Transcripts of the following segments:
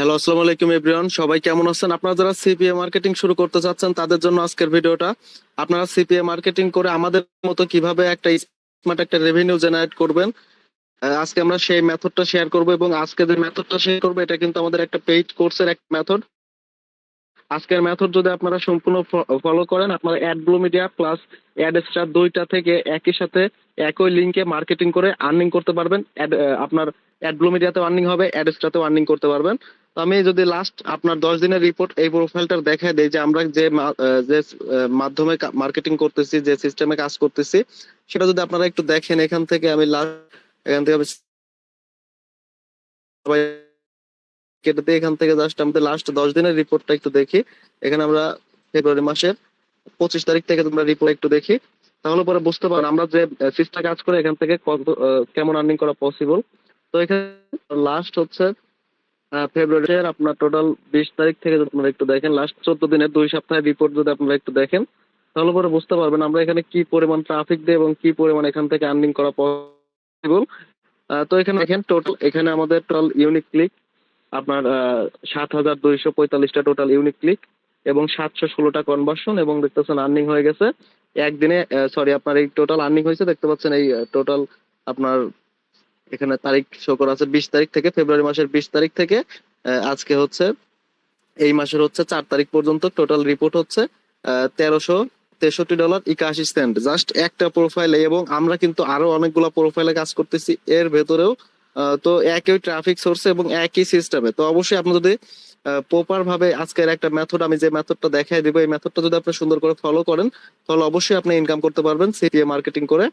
Hello আসসালামু আলাইকুম everyone সবাই কেমন আছেন? আপনারা যারা সিপিএ মার্কেটিং শুরু করতে চাচ্ছেন, তাদের জন্য আজকের ভিডিওটা। আপনারা সিপিএ মার্কেটিং করে আমাদের মতো কীভাবে একটা স্মার্ট একটা রেভিনিউ জেনারেট করবেন আজকে আমরা সেই মেথডটা শেয়ার করব এবং আজকে যে মেথডটা শেয়ার করব, এটা কিন্তু আমাদের একটা পেইড কোর্সের একটা মেথড আজকের মেথড যদি আপনারা সম্পূর্ণ ফলো করেন, আপনারা ad blue media plus ad star দুইটা থেকে একই সাথে একই লিঙ্কে মার্কেটিং করে আর্নিং করতে পারবেন। আপনার অ্যাড ব্লু মিডিয়াতেও আর্নিং হবে অ্যাড স্টারতেও আর্নিং করতে পারবেন। আমি যদি লাস্ট আপনার দশ দিনের রিপোর্ট এই প্রোফাইলটা দেখায় দেই যে আমরা যে যে মাধ্যমে মার্কেটিং করতেছি, যে সিস্টেমে কাজ করতেছি, সেটা যদি আপনারা একটু দেখেন, এখান থেকে আমি লাস্ট এখান থেকে কেটে দিয়ে এখান থেকে জাস্ট আমাদের লাস্ট দশ দিনের রিপোর্টটা একটু দেখি। এখানে আমরা ফেব্রুয়ারি মাসের পঁচিশ তারিখ থেকে তোমরা রিপোর্ট একটু দেখি। তাহলে পরে বুঝতে পারো আমরা যে সিস্টেম কাজ করে এখান থেকে কত কেমন আর্নিং করা পসিবল তো এখানে লাস্ট হচ্ছে ফেব্রুয়ারির আপনার টোটাল বিশ তারিখ থেকে যদি আপনারা একটু দেখেন লাস্ট চোদ্দ দিনের দুই সপ্তাহের রিপোর্ট যদি আপনারা একটু দেখেন, তাহলে পরে বুঝতে পারবেন আমরা এখানে কি পরিমাণ ট্রাফিক দিই এবং কি পরিমাণ এখান থেকে আর্নিং করা পসিবল তো এখানে দেখেন টোটাল এখানে আমাদের টোটাল ইউনিক ক্লিক আপনার সাত হাজার দুইশো পঁয়তাল্লিশটা টোটাল ইউনিক ক্লিক এবং সাতশো ষোলোটা কনভার্সন এবং দেখতেছেন আর্নিং হয়ে গেছে। একদিনে সরি আপনার এই টোটাল আর্নিং হয়েছে, দেখতে পাচ্ছেন এই টোটাল আপনার এখানে তারিখ শো করা আছে বিশ তারিখ থেকে, ফেব্রুয়ারি মাসের বিশ তারিখ থেকে। আজকে হচ্ছে, এই মাসের হচ্ছে চার তারিখ পর্যন্ত টোটাল রিপোর্ট হচ্ছে তেরোশো তেষট্টি ডলার একাশি সেন্ট জাস্ট একটা প্রোফাইলে এবং আমরা কিন্তু আরও অনেকগুলো প্রোফাইলে কাজ করতেছি, এর ভেতরেও তো একই ট্রাফিক সোর্সে এবং একই সিস্টেমে তো অবশ্যই আপনি যদি প্রপার ভাবে আজকের একটা মেথড আমি যে মেথডটা দেখাই দিব, এই মেথডটা যদি আপনি সুন্দর করে ফলো করেন, তাহলে অবশ্যই আপনি ইনকাম করতে পারবেন সিপিএ মার্কেটিং করে।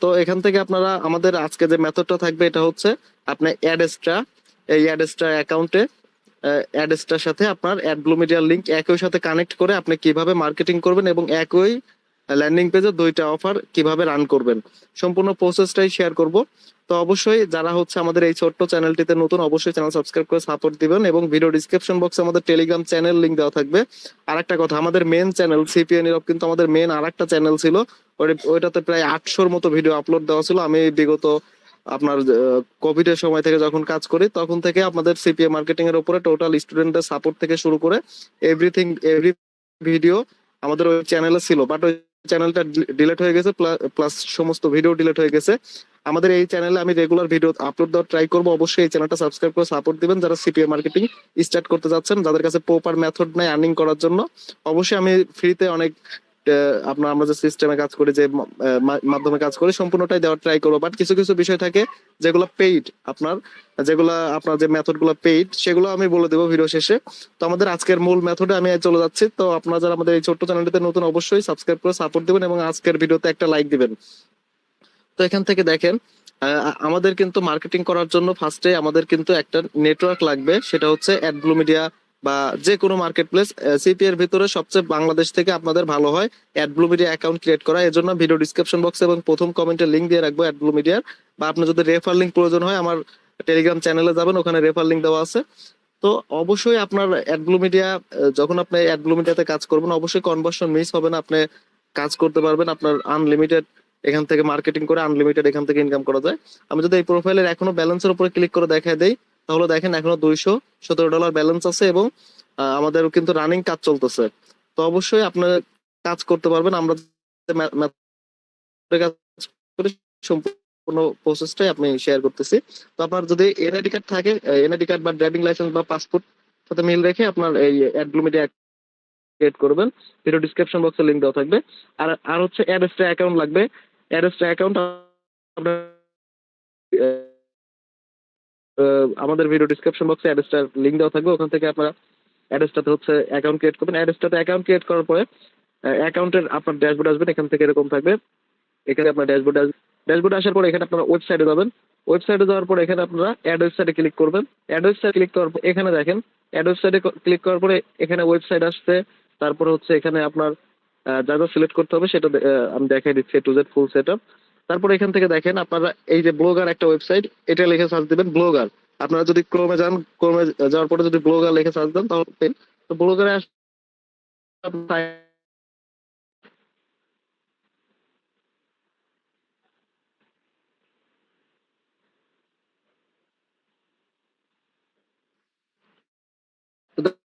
তো এখান থেকে আপনারা আমাদের আজকে যে মেথডটা থাকবে, এটা হচ্ছে আপনার অ্যাডেস্ট্রা এই অ্যাডেস্ট্রা অ্যাকাউন্টে অ্যাডেস্ট্রার সাথে আপনার অ্যাড মিডিয়ার লিঙ্ক একই সাথে কানেক্ট করে আপনি কীভাবে মার্কেটিং করবেন এবং একই ল্যান্ডিং পেজে দুইটা অফার কীভাবে রান করবেন। সম্পূর্ণ প্রসেসটাই শেয়ার করব। তো অবশ্যই যারা হচ্ছে আমাদের এই ছোট্ট চ্যানেলটিতে নতুন, অবশ্যই চ্যানেল সাবস্ক্রাইব করে সাপোর্ট দিবেন এবং ভিডিও ডিসক্রিপশন বক্সে আমাদের টেলিগ্রাম চ্যানেল লিংক দেওয়া থাকবে। আর একটা কথা, আমাদের মেন চ্যানেল সিপিএন ইউরোপ কিন্তু আমাদের মেন আর একটা চ্যানেল ছিল ওইটাতে প্রায় আটশোর মতো ভিডিও আপলোড দেওয়া ছিল। আমি বিগত, আপনার কোভিড এর সময় থেকে যখন কাজ করি, তখন থেকে আমাদের সিপিএ মার্কেটিং এর উপরে টোটাল স্টুডেন্টদের সাপোর্ট থেকে শুরু করে এভরিথিং এভরি ভিডিও আমাদের ওই চ্যানেলে ছিল। বাট ওই চ্যানেলটা ডিলেট হয়ে গেছে প্লাস সমস্ত ভিডিও ডিলেট হয়ে গেছে। আমাদের এই চ্যানেলে আমি রেগুলার ভিডিও আপলোড দেওয়ার ট্রাই করব। অবশ্যই এই চ্যানেলটা সাবস্ক্রাইব করে সাপোর্ট দিবেন যারা সিপিএ মার্কেটিং স্টার্ট করতে যাচ্ছেন, যাদের কাছে প্রপার মেথড নাই আর্নিং করার জন্য। অবশ্যই আমি ফ্রিতে অনেক আপনার আমরা যে সিস্টেমে কাজ যে মাধ্যমে কাজ সম্পূর্ণটাই দেওয়ার ট্রাই করব। বাট কিছু কিছু বিষয় থাকে যেগুলো পেইড আপনার, যেগুলা আপনার যে পেইড সেগুলো আমি বলে দেবো ভিডিও শেষে। তো আমাদের আজকের মূল মেথডে আমি চলে যাচ্ছি। তো আপনারা যারা আমাদের এই ছোট্ট চ্যানেলটিতে নতুন, অবশ্যই সাবস্ক্রাইব করে সাপোর্ট দিবেন এবং আজকের ভিডিওতে একটা লাইক দিবেন। তো এখান থেকে দেখেন আমাদের কিন্তু মার্কেটিং করার জন্য ফার্স্টে আমাদের কিন্তু একটা নেটওয়ার্ক লাগবে, সেটা হচ্ছে অ্যাডব্লু মিডিয়া বা যে কোনো মার্কেট প্লেস সিপি এর ভিতরে সবচেয়ে বাংলাদেশ থেকে আপনাদের ভালো হয় অ্যাডব্লু মিডিয়া অ্যাকাউন্ট ক্রিয়েট করা। এর জন্য ভিডিও ডিসক্রিপশন বক্সে এবং প্রথম কমেন্টে লিঙ্ক দিয়ে রাখব অ্যাডব্লু মিডিয়ার বা আপনার যদি রেফার লিংক প্রয়োজন হয়, আমার টেলিগ্রাম চ্যানেলে যাবেন, ওখানে রেফার লিংক দেওয়া আছে। তো অবশ্যই আপনার অ্যাডব্লু মিডিয়া যখন আপনি অ্যাডব্লু মিডিয়াতে কাজ করবেন, অবশ্যই কনভার্সন মিস হবে না। আপনি কাজ করতে পারবেন, আপনার আনলিমিটেড এখান থেকে মার্কেটিং করে আনলিমিটেড এখান থেকে ইনকাম করা যায়। আমি যদি এই প্রোফাইলের এখনও ব্যালেন্সের উপরে ক্লিক করে দেখায় দেই তাহলে দেখেন এখনও দুইশো সতেরো ডলার ব্যালেন্স আছে এবং আমাদের কিন্তু রানিং কাজ চলতেছে। তো অবশ্যই আপনার কাজ করতে পারবেন, আমরা সম্পূর্ণ প্রসেসটাই আপনি শেয়ার করতেছি। তো আপনার যদি এনআইডি কার্ড থাকে এনআইডি কার্ড বা ড্রাইভিং লাইসেন্স বা পাসপোর্ট সাথে মিল রেখে আপনার এই অ্যাডব্লু মিডিয়া ক্রিয়েট করবেন। ভিডিও ডিসক্রিপশন বক্সে লিংক দেওয়া থাকবে। আর আর হচ্ছে অ্যাডেস্ট্রা অ্যাকাউন্ট লাগবে। অ্যাডেস্ট্রা অ্যাকাউন্ট আমাদের ভিডিও ডিসক্রিপশন বক্সে অ্যাডেস্টার লিংক দেওয়া থাকবে। ওখান থেকে আপনারা অ্যাডেস্টাতে হচ্ছে অ্যাকাউন্ট ক্রিয়েট করবেন। অ্যাডেস্টাতে অ্যাকাউন্ট ক্রিয়েট করার পরে অ্যাকাউন্টের আপনার ড্যাশবোর্ড আসবেন এখান থেকে এরকম থাকবে। এখানে আপনার ড্যাশবোর্ড ড্যাশবোর্ড আসার পরে এখানে আপনারা ওয়েবসাইটে যাবেন। ওয়েবসাইটে যাওয়ার পরে এখানে আপনারা অ্যাড ক্লিক করবেন। অ্যাড ওয়েবসাইট ক্লিক করার পর, এখানে দেখেন অ্যাড ওয়েবসাইটে ক্লিক করার পরে এখানে ওয়েবসাইট আসছে। তারপরে হচ্ছে এখানে আপনার যা যা সিলেক্ট করতে হবে সেটা আমি দেখাই দিচ্ছি to Z full set up তারপরে এখান থেকে দেখেন, আপনারা এই যে ব্লগার একটা ওয়েবসাইট এটা লিখে সার্চ দিবেন ব্লগার আপনারা যদি ক্রোমে যান, ক্রোমে যাওয়ার পরে যদি ব্লগার লিখে সার্চ দেন, তাহলে তো ব্লগারে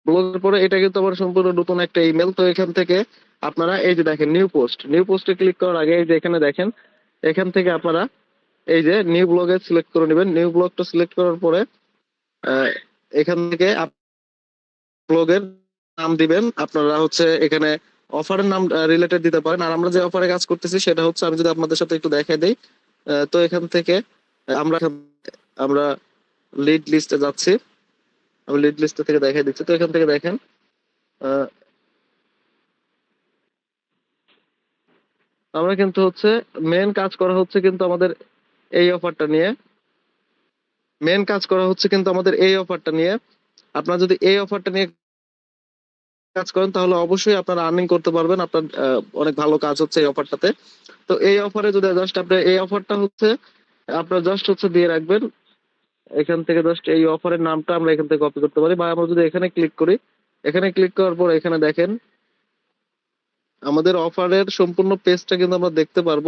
ব্লগের পরে এটা কিন্তু আবার সম্পূর্ণ নতুন একটা ইমেল তো এখান থেকে আপনারা এই যে দেখেন নিউ পোস্ট নিউ পোস্টে ক্লিক করার আগে এই যে এখানে দেখেন, এখান থেকে আপনারা এই যে নিউ ব্লগে সিলেক্ট করে নেবেন। নিউ ব্লগটা সিলেক্ট করার পরে এখান থেকে ব্লগের নাম দিবেন। আপনারা হচ্ছে এখানে অফারের নাম রিলেটেড দিতে পারেন। আর আমরা যে অফারে কাজ করতেছি, সেটা হচ্ছে আমি যদি আপনাদের সাথে একটু দেখাই দিই। তো এখান থেকে আমরা আমরা লিড লিস্টে যাচ্ছি। আমি লিড লিস্ট থেকে দেখাই দিচ্ছি। তো এখান থেকে দেখেন আমরা কিন্তু হচ্ছে মেন কাজ করা হচ্ছে কিন্তু আমাদের এই অফারটা নিয়ে। মেন কাজ করা হচ্ছে কিন্তু আমাদের এই অফারটা নিয়ে। আপনারা যদি এই অফারটা নিয়ে কাজ করেন, তাহলে অবশ্যই আপনারা আর্নিং করতে পারবেন। আপনার অনেক ভালো কাজ হচ্ছে এই অফারটাতে তো এই অফারে যদি জাস্ট আপনি, এই অফারটা হচ্ছে, আপনার জাস্ট হচ্ছে দিয়ে রাখবেন। এখান থেকে জাস্ট এই অফারের নামটা আমরা এখান থেকে কপি করতে পারি। বা আমরা যদি এখানে ক্লিক করি, এখানে ক্লিক করার পর এখানে দেখেন, আমাদের অফারের সম্পূর্ণ পেজটা কিন্তু আমরা দেখতে পারব।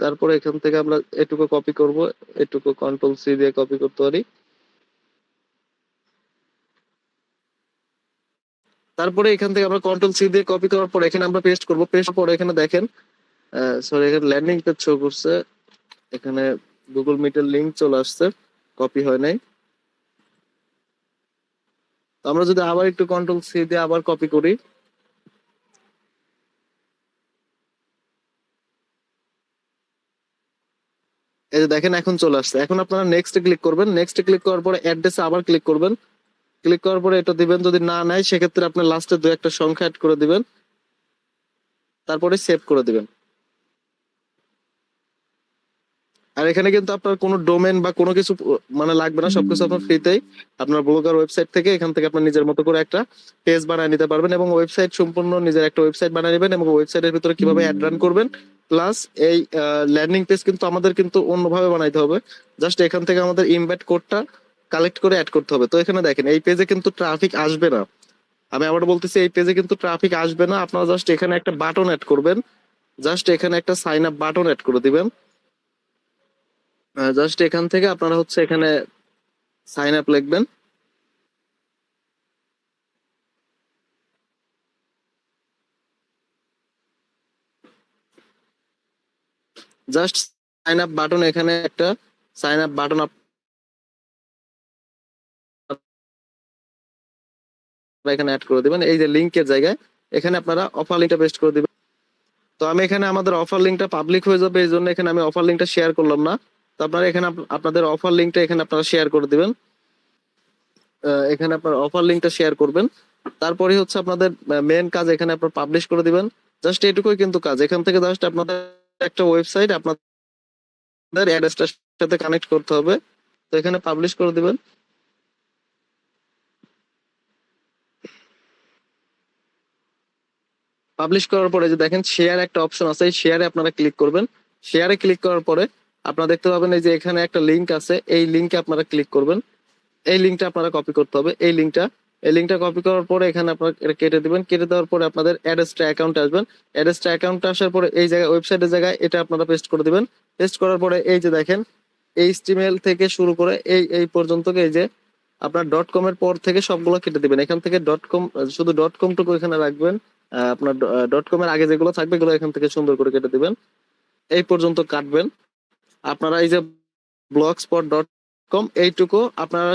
তারপরে এখান থেকে আমরা এটুকু কপি করব, এটুকু কন্ট্রোল সি দিয়ে কপি করতে পারি। তারপরে এখান থেকে আমরা কন্ট্রোল সি দিয়ে কপি করার পর এখানে আমরা পেস্ট করব। পেস্ট পরে এখানে দেখেন সরি এখানে ল্যান্ডিং পেজ শো করছে। এখানে গুগল মিটের লিংক চলে আসছে কপি হয় নাই। আমরা যদি আবার একটু কন্ট্রোল সি দিয়ে আবার কপি করি এই যে দেখেন এখন চলে আসছে। এখন আপনারা নেক্সট ক্লিক করবেন। নেক্সট ক্লিক করার পরে অ্যাড্রেসে আবার ক্লিক করবেন। ক্লিক করার পরে এটা দিবেন। যদি না নেয় সেক্ষেত্রে আপনি লাস্টে দু একটা সংখ্যা অ্যাড করে দিবেন। তারপরে সেভ করে দিবেন। আর এখানে কিন্তু আপনার কোনো ডোমেন বা কোনো কিছু মানে লাগবে না। সবকিছু আপনার ফ্রিতেই আপনার ব্লগার ওয়েবসাইট থেকে এখান থেকে আপনার নিজের মতো করে একটা পেজ বানিয়ে নিতে পারবেন এবং ওয়েবসাইট সম্পূর্ণ নিজের একটা ওয়েবসাইট বানিয়ে নেবেন এবং ওয়েবসাইটের ভিতরে কীভাবে অ্যাড রান করবেন প্লাস এই ল্যান্ডিং পেজ কিন্তু আমাদের কিন্তু অন্যভাবে বানাইতে হবে। জাস্ট এখান থেকে আমাদের ইনভাইট কোডটা কালেক্ট করে অ্যাড করতে হবে। তো এখানে দেখেন, এই পেজে কিন্তু ট্রাফিক আসবে না। আমি আবার বলতেছি, এই পেজে কিন্তু ট্রাফিক আসবে না। আপনারা জাস্ট এখানে একটা বাটন অ্যাড করবেন। জাস্ট এখানে একটা সাইন আপ বাটন অ্যাড করে দিবেন। জাস্ট এখান থেকে আপনারা হচ্ছে এখানে সাইন আপ লিখবেন। জাস্ট সাইন আপ বাটন এখানে একটা সাইন আপ বাটন এখানে অ্যাড করে দিবেন। এই যে লিংকের জায়গায় এখানে আপনারা অফার লিংকটা পেস্ট করে দিবেন। তো আমি এখানে আমাদের অফার লিংকটা পাবলিক হয়ে যাবে, এই জন্য এখানে আমি অফার লিংকটা শেয়ার করলাম না। তো আপনারা এখানে আপ- আপনাদের অফার লিংকটা এখানে আপনারা শেয়ার করে দিবেন। এখানে আপনার অফার লিংকটা শেয়ার করবেন। তারপরে হচ্ছে আপনাদের মেন কাজ এখানে আপনার পাবলিশ করে দিবেন। জাস্ট এটুকুই কিন্তু কাজ। এখান থেকে জাস্ট আপনাদের একটা ওয়েবসাইট আপনাদের অ্যাড্রেসটার সাথে কানেক্ট করতে হবে। তো এখানে পাবলিশ করে দিবেন। পাবলিশ করার পরে যে দেখেন শেয়ার একটা অপশন আছে, এই শেয়ারে আপনারা ক্লিক করবেন। শেয়ারে ক্লিক করার পরে আপনারা দেখতে পাবেন এই যে এখানে একটা লিংক আছে, এই লিংকে আপনারা ক্লিক করবেন। এই লিংকটা আপনারা কপি করতে হবে। এই লিংকটা এই লিংকটা কপি করার পরে এখানে আপনারা এটা কেটে দিবেন। কেটে দেওয়ার পরে আপনাদের অ্যাড্রেসটা অ্যাকাউন্টে আসবেন। অ্যাড্রেসটা অ্যাকাউন্টে আসার পরে এই জায়গায় ওয়েবসাইটের জায়গায় এটা আপনারা পেস্ট করে দিবেন। পেস্ট করার পরে এই যে দেখেন এই স্টিমেল থেকে শুরু করে এই এই পর্যন্ত এই যে আপনার. ডট কম এর পর থেকে সবগুলো কেটে দিবেন। এখান থেকে. ডট কম শুধু. ডট কম টুকু এখানে রাখবেন। আপনার ডট কম এর আগে যেগুলো থাকবে এগুলো এখান থেকে সুন্দর করে কেটে দিবেন। এই পর্যন্ত কাটবেন। আপনারা এই যে ব্লগ স্পট ডট কম এইটুকু আপনারা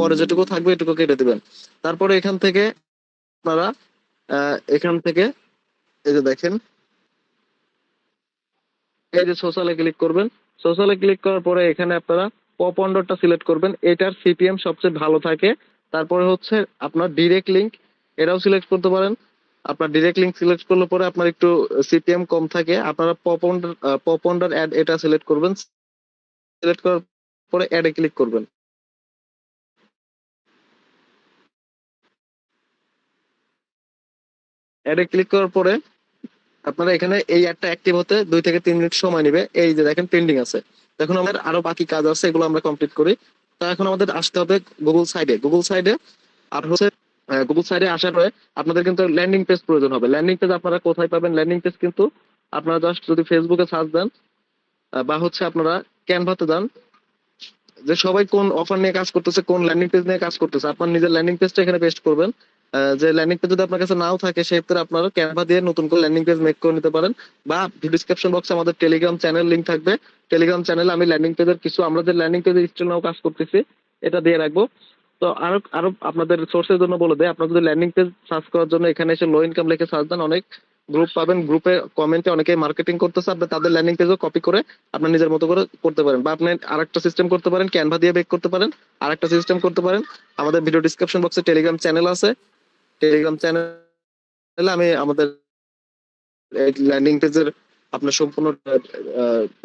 পরে যেটুকু থাকবে এটুকু কেটে দিবেন। তারপরে এখান থেকে আপনারা এখান থেকে এই যে দেখেন এই যে সোশ্যালে ক্লিক করবেন। সোশ্যালে ক্লিক করার পরে এখানে আপনারা পপ অন্ডারটা সিলেক্ট করবেন। এটার সিপিএম সবচেয়ে ভালো থাকে। তারপরে হচ্ছে আপনার ডিরেক্ট লিংক এটাও সিলেক্ট করতে পারেন। আপনার ডিরেক্ট লিংক সিলেক্ট করলে পরে আপনার একটু সিপিএম কম থাকে। আপনারা pop under pop under ad এটা সিলেক্ট করবেন। সিলেক্ট করার পরে অ্যাডে ক্লিক করবেন। অ্যাডে ক্লিক করার পরে আপনারা এখানে এই অ্যাডটা অ্যাক্টিভ হতে দুই থেকে তিন মিনিট সময় নেবে। এই যে দেখেন পেন্ডিং আছে। এখন আমাদের আরও বাকি কাজ আছে, এগুলো আমরা কমপ্লিট করি। তা এখন আমাদের আসতে হবে গুগল সাইডে গুগল সাইডে আর হচ্ছে গুগল সাইডে আসার পরে আপনাদের কিন্তু ল্যান্ডিং পেজ প্রয়োজন হবে। ল্যান্ডিং পেজ আপনারা কোথায় পাবেন? ল্যান্ডিং পেজ কিন্তু আপনারা জাস্ট যদি ফেসবুকে সার্চ দেন বা হচ্ছে আপনারা ক্যানভাতে যান, যে সবাই কোন অফার নিয়ে কাজ করতেছে, কোন ল্যান্ডিং পেজ নিয়ে কাজ করতেছে, আপনার নিজের ল্যান্ডিং পেজটা এখানে পেস্ট করবেন। যে ল্যান্ডিং পেজ যদি আপনার কাছে নাও থাকে সেক্ষেত্রে আপনারা ক্যানভা দিয়ে নতুন করে ল্যান্ডিং পেজ মেক করে নিতে পারেন। বা ডিসক্রিপশন বক্সে আমাদের টেলিগ্রাম চ্যানেল লিংক থাকবে। টেলিগ্রাম চ্যানেলে আমি ল্যান্ডিং পেজের কিছু, আমরা যে ল্যান্ডিং পেজের স্টিল নাও কাজ করতেছি, এটা দিয়ে রাখব। তো আরও আরও আপনাদের সোর্সের জন্য বলে দেয় আপনার যদি ল্যান্ডিং পেজ সার্চ করার জন্য এখানে এসে লো ইনকাম লিখে সার্চ দেন, অনেক গ্রুপ পাবেন। গ্রুপে কমেন্টে অনেকে মার্কেটিং করতেছে, আপনি তাদের ল্যান্ডিং পেজও কপি করে আপনার নিজের মতো করে করতে পারেন। বা আপনি আরেকটা সিস্টেম করতে পারেন ক্যানভা দিয়ে বেক করতে পারেন, আরেকটা সিস্টেম করতে পারেন। আমাদের ভিডিও ডিসক্রিপশন বক্সে টেলিগ্রাম চ্যানেল আছে। টেলিগ্রাম চ্যানেলে আমি আমাদের ল্যান্ডিং পেজের আপনার সম্পূর্ণ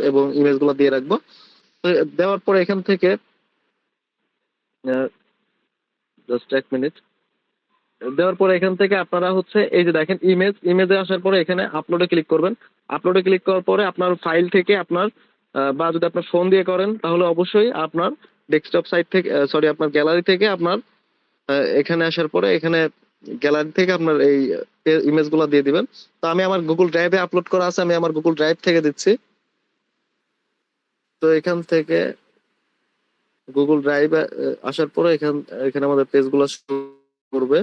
এবং ইমেজগুলো দিয়ে রাখব। দেওয়ার পরে এখান থেকে জাস্ট এক মিনিট দেওয়ার পরে এখান থেকে আপনারা হচ্ছে, এই যে দেখেন ইমেজ ইমেজে আসার পরে এখানে আপলোডে ক্লিক করবেন। আপলোডে ক্লিক করার পরে আপনার ফাইল থেকে আপনার বা যদি আপনার ফোন দিয়ে করেন, তাহলে অবশ্যই আপনার ডেস্কটপ সাইট থেকে সরি আপনার গ্যালারি থেকে আপনার এখানে আসার পরে এখানে গ্যালারি থেকে আপনার এই ইমেজগুলা দিয়ে দিবেন। তো আমি আমার গুগল ড্রাইভে আপলোড করা আছে, আমি আমার গুগল ড্রাইভ থেকে দিচ্ছি। তো এখান থেকে গুগল ড্রাইভে আসার পরে এখান, এখানে আমাদের পেজগুলো শুরু করবে।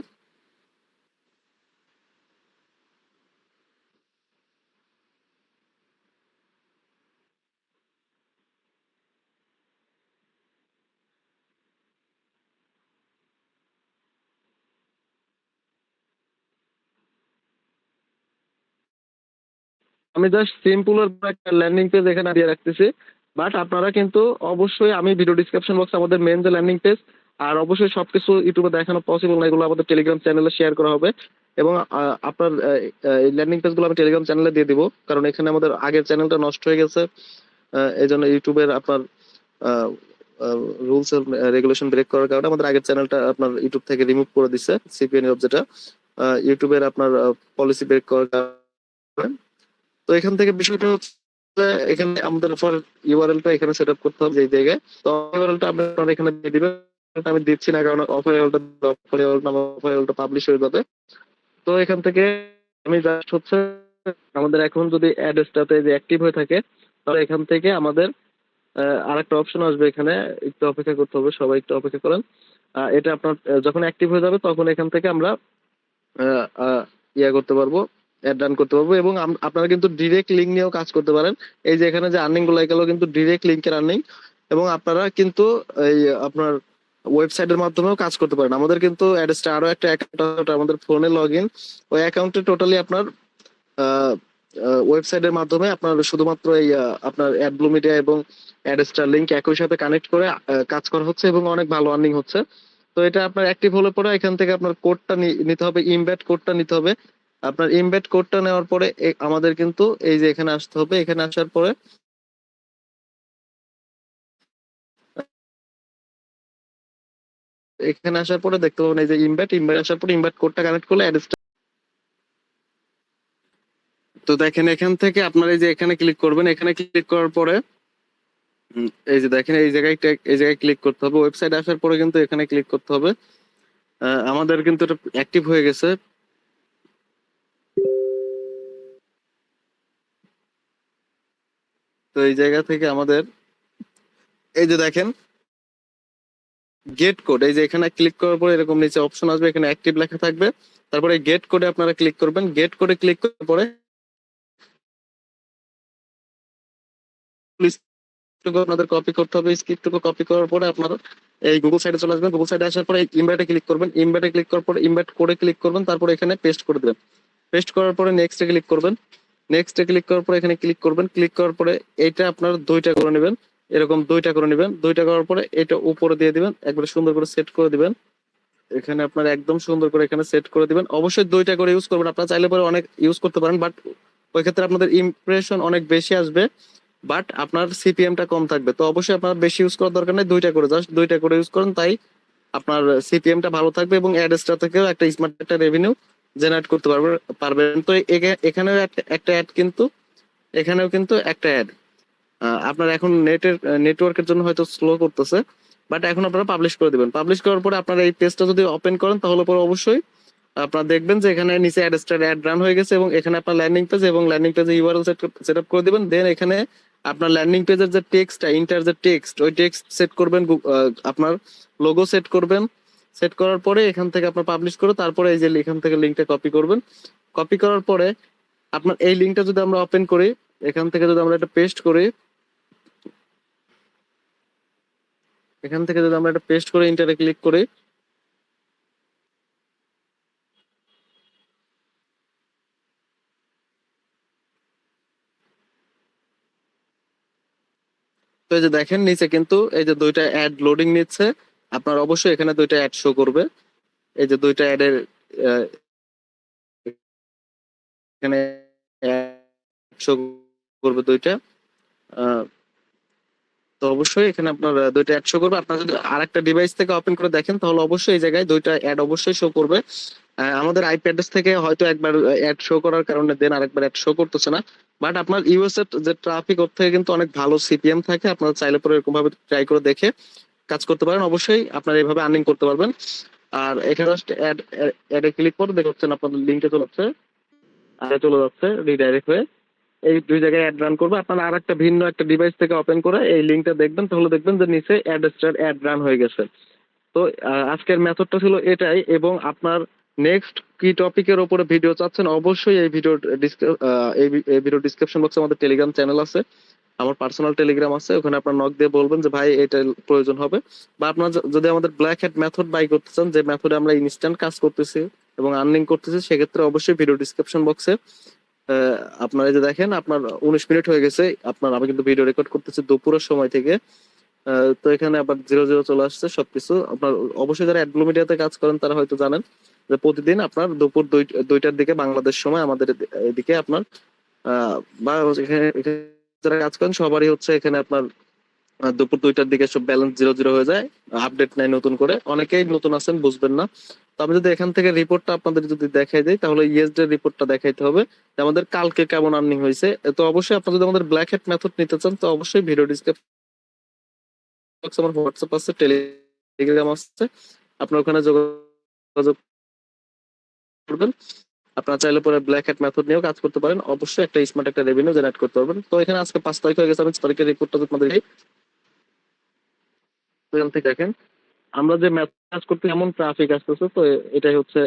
আমি জাস্ট সিম্পল একটা ল্যান্ডিং পেজ এখানে দিয়ে রাখতেছি। বাট আপনারা কিন্তু অবশ্যই আমি ভিডিও ডিসক্রিপশন বক্সে আমাদের মেন যে ল্যান্ডিং পেজ আর অবশ্যই সবকিছু ইউটিউবে দেখানো পসিবল না, এগুলো আমাদের টেলিগ্রাম চ্যানেলে শেয়ার করা হবে। এবং আপনার ল্যান্ডিং পেজগুলো আমি টেলিগ্রাম চ্যানেলে দিয়ে দিব, কারণ এখানে আমাদের আগের চ্যানেলটা নষ্ট হয়ে গেছে। এই জন্য ইউটিউবের আপনার রুলস রেগুলেশন ব্রেক করার কারণে আমাদের আগের চ্যানেলটা আপনার ইউটিউব থেকে রিমুভ করে দিচ্ছে সিপিএন যেটা ইউটিউবের আপনার পলিসি ব্রেক করার কারণে। তো এখান থেকে বিষয়টা হচ্ছে, এখানে আমাদের ফর ইউআরএলটা এখানে সেট আপ করতে হবে এই জায়গায়। তো ইউআরএলটা আপনারা এখানে দিয়ে দিবেন। আমি দিচ্ছি না কারণ অফার ইউআরএলটা অফার ইউআরএলটা অফার ইউআরএলটা পাবলিশ হয়ে যাবে। তো এখান থেকে আমি জাস্ট হচ্ছে আমাদের এখন যদি অ্যাড্রেসটাতে যে অ্যাক্টিভ হয়ে থাকে, তাহলে এখান থেকে আমাদের আরেকটা অপশন আসবে এখানে, একটু অপেক্ষা করতে হবে, সবাই একটু অপেক্ষা করেন। এটা আপনার যখন অ্যাক্টিভ হয়ে যাবে, তখন এখান থেকে আমরা ইয়া করতে পারব। রান করতে পারব এবং আপনারা কিন্তু ডিরেক্ট লিঙ্ক নিয়েও কাজ করতে পারেন। এই যে এখানে যে আর্নিংগুলো, এগুলো কিন্তু ডিরেক্ট লিঙ্কের আর্নিং এবং আপনারা কিন্তু এই আপনার ওয়েবসাইটের মাধ্যমেও কাজ করতে পারেন। আমাদের কিন্তু অ্যাড্রেসটা আরও একটা অ্যাকাউন্ট আমাদের ফোনে লগ ইন ওই অ্যাকাউন্টে টোটালি আপনার ওয়েবসাইটের মাধ্যমে আপনার শুধুমাত্র এই আপনার অ্যাডব্লু মিডিয়া এবং অ্যাড্রেসটার লিঙ্ক একই সাথে কানেক্ট করে কাজ করা হচ্ছে এবং অনেক ভালো আর্নিং হচ্ছে। তো এটা আপনার অ্যাক্টিভ হলে পরে এখান থেকে আপনার কোডটা নিতে হবে ইমব্যাট কোডটা নিতে হবে। আপনার ইমবেড কোডটা নেওয়ার পরে আমাদের কিন্তু এই যে এখানে আসতে হবে, এখানে আসার পরে এখানে আসার পরে দেখতে পাবেন এই যে ইমবেড ইমবেড আসার পরে ইমবেড কোডটা কানেক্ট করলে অ্যাড্রেসটা তো দেখেন এখান থেকে আপনার এই যে এখানে ক্লিক করবেন, এখানে ক্লিক করার পরে এই যে দেখেন এই জায়গায় এই জায়গায় ক্লিক করতে হবে। ওয়েবসাইট আসার পরে কিন্তু এখানে ক্লিক করতে হবে। আমাদের কিন্তু এটা অ্যাক্টিভ হয়ে গেছে। তো এই জায়গা থেকে আমাদের, এই যে দেখেন গেট কোড এই যে এখানে ক্লিক করার পরে এরকম নিচে অপশন আসবে, এখানে অ্যাক্টিভ লেখা থাকবে। তারপরে গেট কোডে আপনারা ক্লিক করবেন। গেট কোডে ক্লিক করার পরে আপনাদের কপি করতে হবে। স্ক্রিপ্টটুকু কপি করার পরে আপনারা এই গুগল সাইটে চলে আসবেন। গুগল সাইটে আসার পরে ইনভাইটে ক্লিক করবেন। ইনভাইটে ক্লিক করার পরে ইনভাইট কোডে ক্লিক করবেন। তারপরে এখানে পেস্ট করে দেবেন। পেস্ট করার পরে নেক্সটে ক্লিক করবেন। নেক্সটে ক্লিক করার পরে এখানে ক্লিক করবেন। ক্লিক করার পরে এইটা আপনার দুইটা করে নেবেন। এরকম দুইটা করে নেবেন। দুইটা করার পরে এটা উপরে দিয়ে দিবেন। একবারে সুন্দর করে সেট করে দিবেন। এখানে আপনার একদম সুন্দর করে এখানে সেট করে দিবেন। অবশ্যই দুইটা করে ইউজ করবেন। আপনারা চাইলে পরে অনেক ইউজ করতে পারেন বাট ওই ক্ষেত্রে আপনাদের ইমপ্রেশন অনেক বেশি আসবে। বাট আপনার সিপিএমটা কম থাকবে। তো অবশ্যই আপনার বেশি ইউজ করার দরকার নেই। দুইটা করে জাস্ট দুইটা করে ইউজ করেন, তাই আপনার সিপিএমটা ভালো থাকবে এবং অ্যাড্রেসটা থেকেও একটা স্মার্ট একটা রেভিনিউ জেনারেট করতে পারবে, পারবেন। তো এখা- এখানেও একটা- অ্যাড কিন্তু, এখানেও কিন্তু একটা অ্যাড আপনার এখন নেটের নেটওয়ার্কের জন্য হয়তো স্লো করতেছে বাট এখন আপনারা পাবলিশ করে দিবেন। পাবলিশ করার পরে আপনারা এই পেজটা যদি ওপেন করেন, তাহলে পরে অবশ্যই আপনারা দেখবেন যে এখানে নিচে অ্যাডস্টার অ্যাড রান হয়ে গেছে, এবং এখানে আপনার ল্যান্ডিং পেজ এবং ল্যান্ডিং পেজে ইউআরএল সেট আপ করে দিবেন। দেন এখানে আপনার ল্যান্ডিং পেজের যে টেক্সটটা ইন্টার যে টেক্সট ওই টেক্সট সেট করবেন আপনার লোগো সেট করবেন। সেট করার পরে এখান থেকে আপনার পাবলিশ করে তারপরে এই যে এখান থেকে লিঙ্কটা কপি করবেন। কপি করার পরে আপনার এই লিঙ্কটা যদি আমরা ওপেন করি, এখান থেকে যদি আমরা এটা পেস্ট করি, এখান থেকে যদি আমরা এটা পেস্ট করে ইন্টারে ক্লিক করি, তো এই যে দেখেন নিচে কিন্তু এই যে দুইটা অ্যাড লোডিং নিচ্ছে। আপনার অবশ্যই এখানে দুইটা অ্যাড শো করবে। এই যে দুইটা অ্যাডের এখানে শো করবে দুইটা। তো অবশ্যই এখানে আপনার দুইটা অ্যাড শো করবে। আপনার যদি আরেকটা ডিভাইস থেকে ওপেন করে দেখেন, তাহলে অবশ্যই এই জায়গায় দুইটা অ্যাড অবশ্যই শো করবে। আমাদের আইপি থেকে হয়তো একবার অ্যাড শো করার কারণে দেন, আরেকবার অ্যাড শো করতেছে না। বাট আপনার ইউএস এর যে ট্রাফিক ওর থেকে কিন্তু অনেক ভালো সিপিএম থাকে। আপনারা চাইলে পরে এরকম ভাবে ট্রাই করে দেখে কাজ করতে পারেন, অবশ্যই আপনারা এইভাবে আর্নিং করতে পারবেন। আর এখানে অ্যাড অ্যাডে ক্লিক করে দেখছেন আপনাদের লিঙ্কে চলে যাচ্ছে আর চলে যাচ্ছে রিডাইরেক্ট হয়ে। এই দুই জায়গায় অ্যাড রান করবে। আপনারা আর একটা ভিন্ন একটা ডিভাইস থেকে ওপেন করে এই লিঙ্কটা দেখবেন, তাহলে দেখবেন যে নিচে অ্যাড স্টার অ্যাড রান হয়ে গেছে। তো আজকের মেথডটা ছিল এটাই এবং আপনার নেক্সট কি টপিকের ওপরে ভিডিও চাচ্ছেন, অবশ্যই এই ভিডিও এই ভিডিও ডিসক্রিপশন বক্সে আমাদের টেলিগ্রাম চ্যানেল আছে। আমার পার্সোনাল টেলিগ্রাম আছে, ওখানে আপনার নক দিয়ে বলবেন যে, ভাই, এটা প্রয়োজন হবে। বা আপনার যদি আমাদের ব্ল্যাক হ্যাট মেথড বাই করতে চান, যে মেথডে আমরা ইনস্ট্যান্ট কাজ করতেছি এবং আর্নিং করতেছি, সেক্ষেত্রে অবশ্যই ভিডিও ডিসক্রিপশন বক্সে আপনারা এই যে দেখেন, আপনার উনিশ মিনিট হয়ে গেছে, আপনার আমি কিন্তু ভিডিও রেকর্ড করতেছি দুপুরের সময় থেকে। তো এখানে আবার জিরো জিরো চলে আসছে সবকিছু। আপনার অবশ্যই যারা অ্যাডগ্লো মিডিয়াতে কাজ করেন, তারা হয়তো জানেন যে, প্রতিদিন আপনার দুপুর দুই- দুইটার দিকে বাংলাদেশ সময় আমাদের এদিকে আপনার বা এখানে যারা কাজ করেন, সবারই হচ্ছে এখানে আপনার দুপুর দুইটার দিকে সব ব্যালেন্স জিরো জিরো হয়ে যায় আপডেট নাই নতুন করে। অনেকেই নতুন আছেন, বুঝবেন না। তো আমি যদি এখান থেকে রিপোর্টটা আপনাদের যদি দেখাই দিই, তাহলে ইয়েস ডে রিপোর্টটা দেখাইতে হবে। আমাদের কালকে কেমন আর্নিং হয়েছে তো অবশ্যই আপনারা যদি আমাদের ব্ল্যাক হেড মেথড নিতে চান, তো অবশ্যই ভিডিও ডিসক্রিপশন আমার হোয়াটসঅ্যাপ আছে টেলিগ্রাম আছে। আপনার ওখানে যোগাযোগ করবেন। আপনারা চাইলে পরে ব্ল্যাক হ্যাট মেথড নিয়েও কাজ করতে পারেন। অবশ্যই একটা স্মার্ট একটা রেভিনিউ জেনারেট করতে পারবেন। তো এখানে আজকে পাঁচ তারিখ হয়ে গেছে, আমি তারিখের রিপোর্টটা আপনাদের। এখান থেকে দেখেন, আমরা যে ম্যাথ কাজ করতে এমন ট্রাফিক আসতেছে, তো এটাই হচ্ছে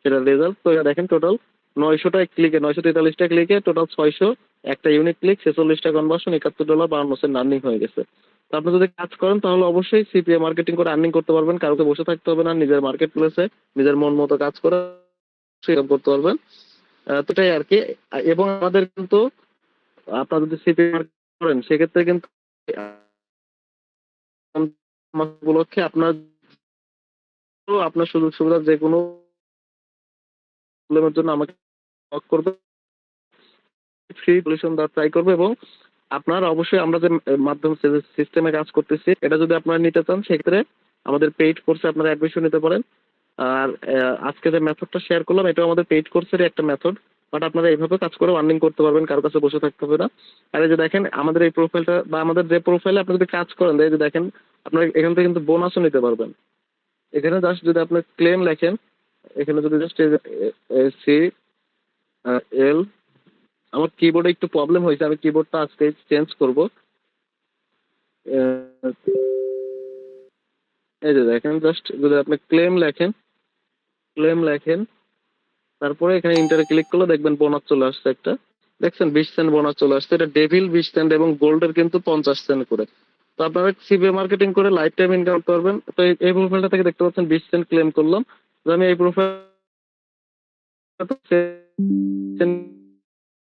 সেটার রেজাল্ট তো এটা দেখেন টোটাল নয়শোটা ক্লিকে নয়শো তেতাল্লিশটা ক্লিকে টোটাল ছয়শো একটা ইউনিট ক্লিক ছেচল্লিশটা কনভার্সন একাত্তর ডলার বাউন্ন সেন্ট আর্নিং হয়ে গেছে। তো আপনি যদি কাজ করেন, তাহলে অবশ্যই সিপিএ মার্কেটিং করে আর্নিং করতে পারবেন। কাউকে বসে থাকতে হবে না, নিজের মার্কেট প্লেসে নিজের মন মতো কাজ করে। সেরকম করতে পারবেন। এটাই আর কি এবং আমাদের কিন্তু, আপনারা যদি সিপি করেন, সেক্ষেত্রে কিন্তু উপলক্ষে আপনার আপনার সুযোগ সুবিধা যে কোনো প্রবলেমের জন্য আমাকে করবে। ফ্রি দেওয়ার ট্রাই করবে এবং আপনার অবশ্যই আমরা যে মাধ্যম সিস্টেমে কাজ করতেছি, এটা যদি আপনারা নিতে চান, সেক্ষেত্রে আমাদের পেইড কোর্সে আপনারা অ্যাডমিশন নিতে পারেন। আর আজকে যে মেথডটা শেয়ার করলাম, এটাও আমাদের পেইড কোর্সেরই একটা মেথড বাট আপনারা এইভাবে কাজ করে আর্নিং করতে পারবেন, কারও কাছে বসে থাকতে হবে না। আর এই যে দেখেন, আমাদের এই প্রোফাইলটা বা আমাদের যে প্রোফাইলে আপনি যদি কাজ করেন, এই যে দেখেন, আপনার এখান থেকে কিন্তু বোনাসও নিতে পারবেন। এখানে জাস্ট যদি আপনি ক্লেম লেখেন, এখানে যদি জাস্ট সি এল আমার কিবোর্ডে একটু প্রবলেম হয়েছে, আমি কিবোর্ডটা আজকে চেঞ্জ করব। এই যে দেখেন জাস্ট যদি আপনি ক্লেম লেখেন ক্লেম লেখেন, তারপরে এখানে ইন্টারে ক্লিক করলে দেখবেন বোনাস চলে আসছে একটা। দেখছেন, বিশ সেন্ট বোনাস চলে আসছে। এটা ডেভিল বিশ সেন্ট এবং গোল্ডের কিন্তু পঞ্চাশ সেন্ট করে। তো আপনারা সিবিএ মার্কেটিং করে লাইফ টাইম ইনকাম করবেন তো এই- প্রোফাইলটা থেকে দেখতে পাচ্ছেন, বিশ সেন্ট ক্লেম করলাম। তো আমি এই প্রোফাইল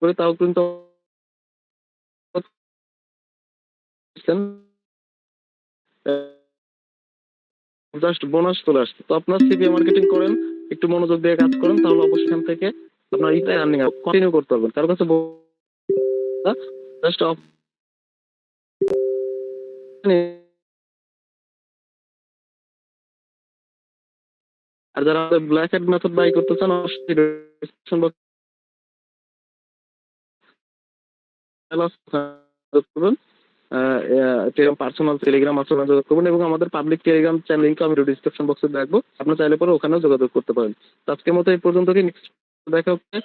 করে তাও কিন্তু জাস্ট বোনাস চলে আসছে। তো আপনার সিপিএ মার্কেটিং করেন, একটু মনোযোগ দিয়ে কাজ করেন, তাহলে অবশ্যই এখান থেকে আপনার ইটাই আর্নিং কন্টিনিউ করতে পারবেন কারও কাছে জাস্ট অফ আর যারা ব্ল্যাক হ্যাট মেথড বাই করতে চান, অবশ্যই পার্সোনাল টেলিগ্রাম ওখানে যোগাযোগ করবেন এবং আমাদের পাবলিক টেলিগ্রাম চ্যানেল লিঙ্ক আমি ডিসক্রিপশন বক্সে দেখব আপনার চাইলে পরে ওখানেও যোগাযোগ করতে পারেন। তো আজকের মতো এই পর্যন্ত কি দেখা হচ্ছে।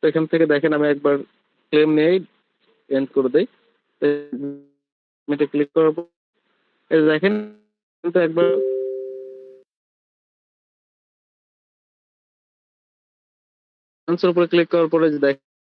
তো এখান থেকে দেখেন, আমি একবার ক্লেম নিয়েই এন্ড করে দেই। ক্লিক করার পর দেখেন কিন্তু একবার উপরে ক্লিক করার পরে দেখেন